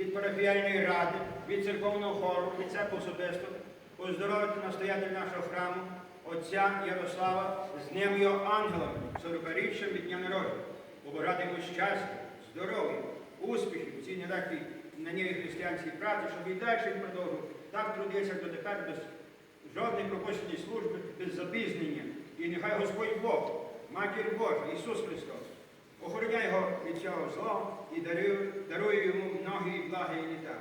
від парафіальної ради, від церковного хору, від себе особисто, поздоровити настоятель нашого храму, Отця Ярослава, з Днем його ангела, 40-річчям від дня народження, побажати йому щастя, здоров'я, успіхів в цій нелегкій на ній християнській праці, щоб і далі він продовжував, так трудився до тепер без жодної пропущеної служби, без запізнення. І нехай Господь Бог, Матір Божа, Ісус Христос охороняє його від цього зла і дарую, дарує йому многі благі літа.